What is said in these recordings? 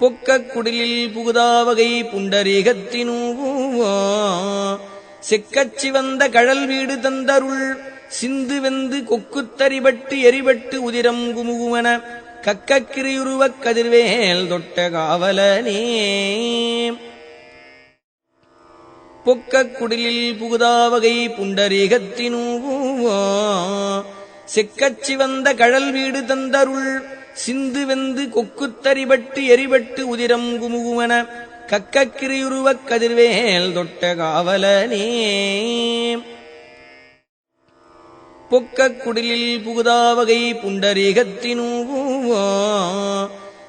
பொக்கக் குடிலில் புகுதாவகை புண்டரீகத்தினூவோ. செக்கச் சிவந்த கழல் வீடு தந்தருள் சிந்து வெந்து கொக்குத்தரிபட்டு எரிபட்டு உதிரம் குமுகுவன கக்கக்கிரியுருவக் கதிர்வேல் தொட்ட காவலனே. பொக்கக் குடிலில் புகுதாவகை புண்டரீகத்தினூவோ. செக்கச் சிவந்த கழல் வீடு தந்தருள் சிந்து வெந்து கொக்குத்தறிபட்டு எரிபட்டு உதிரம் குமுகுவன கக்கக்கிரியுருவக் கதிர்வேல் தொட்ட காவலனே. பொக்கக் குடிலில் புகுதாவகை புண்டரீகத்தினூவோ.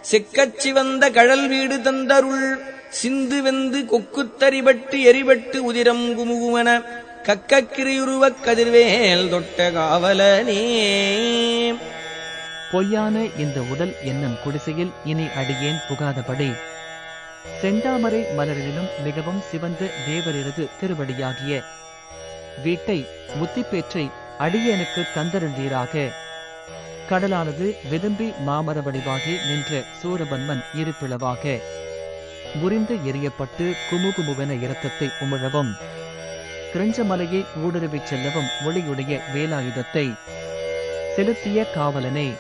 செக்கச் சிவந்த கழல் வீடு தந்தருள் சிந்து வெந்து கொக்குத்தறிபட்டு எரிபட்டு உதிரம் குமுகுவன கக்கக்கிரியுருவக் கதிர்வேல் தொட்ட காவலனே. பொய்யான இந்த உடல் என்னும் குடிசையில் இனி அடியேன் புகாதபடி. செந்தாமரை மலரிலும் மிகவும் சிவந்த தேவரிரது திருவடியாகிய. வீட்டை முத்திப்பேற்றை அடியேனுக்கு தந்தருந்தீராக. கடலானது விதம்பி மாமர வடிவாகி நின்ற சூரபன்மன் இருப்பிளவாக. முறிந்து எரியப்பட்டு குமுகுமுவென இரத்தத்தை உமிழவும். கிரஞ்சமலையை ஊடுருவிச் செல்லவும் ஒளியுடைய வேலாயுதத்தை. செலுத்திய காவலனே